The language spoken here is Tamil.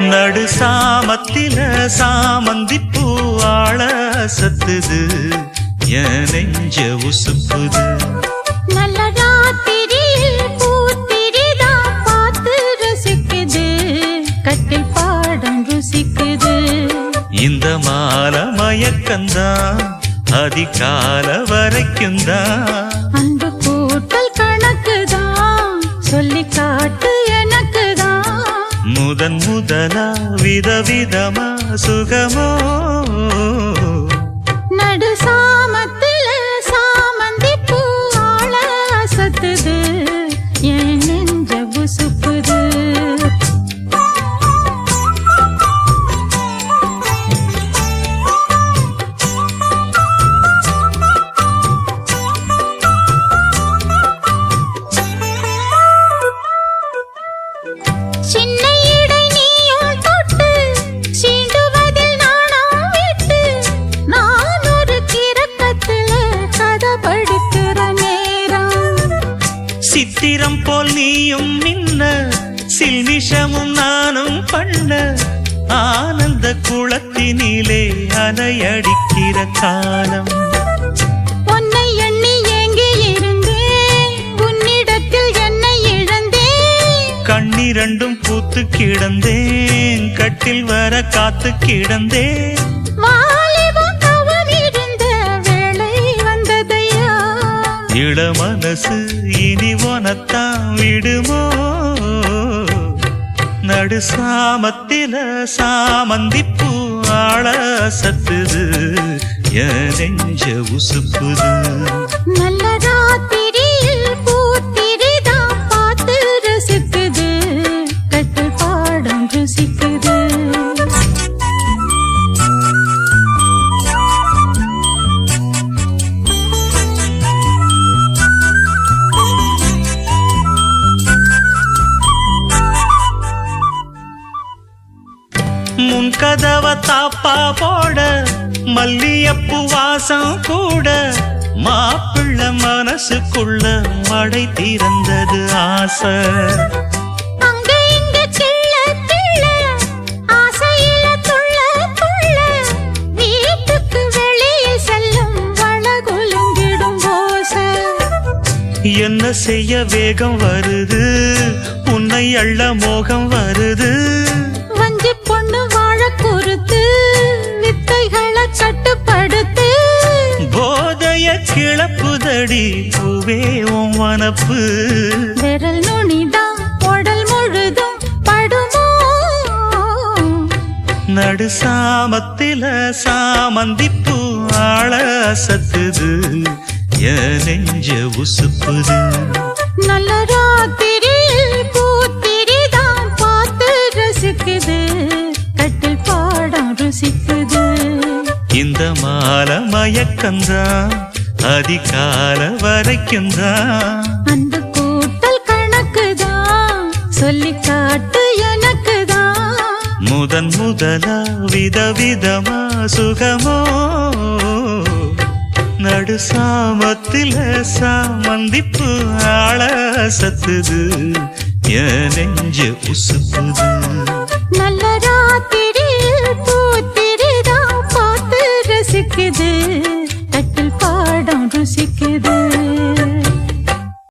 சாமத்தில சாமந்தி பூவாழ சத்துது. என் நெஞ்ச உசுப்புது. நல்ல ராத்திரியில் பூத்திரிதான் பார்த்து ரசிக்குது. கட்டில் பாடம் ருசிக்குது. இந்த மால மயக்கந்தான் அதிகால வரைக்கும் தான். அன்பு கூட்டல் கணக்குதான் சொல்லி காட்டு எனக்குதான் முதன் முதலா விதவிதமா சுகமோ? நடு சாமத்தில் சாமந்தி பூ ஆள சத்துது. ஏனே சில்மிஷமும் நானும் பண்ண ஆனந்த குளத்தினிலே அலையடிக்கிற காலம். கண்ணிரண்டும் பூத்து கிடந்தேன். கட்டில் வர காத்து கிடந்தேன். இள மனசு இனி உனத்தான் விடுமோ? நடு சாமத்தில சாமந்தி ஆள சத்துது. என் நெஞ்ச உசுப்புது. நல்லதா கதவ தாப்பா போட மல்லியப்பு வாசம் கூட. மாப்பிள்ள மனசுக்குள்ள மடை திறந்தது ஆசை. என்ன செய்ய வேகம் வருது? உன்னை அள்ள மோகம் வருது கிளப்புதடி பூவே உன் வனப்பு. விரல் நுனிதான் உடல் முழுதும் படுமோ? நடு சாமத்தில சாமந்திப்பூ ஆள சத்துது என் நெஞ்ச உசுப்புது. நல்ல ராத்திரியில் பூத்திரிதான் பார்த்து ரசிக்குது கட்டில் பாடம் ருசிக்குது. இந்த மால மயக்கந்தான் அதிகால வரைக்கும் தான் அன்பு கூட்டல் கணக்குதான் சொல்லி காட்டு எனக்குதான். முதன் முதலா விதவிதமா சுகமோ? நடு சாமத்தில சாமந்திப்பு ஆள சத்துது என் நெஞ்ச உசுப்புது நல்ல ராத்திரியில்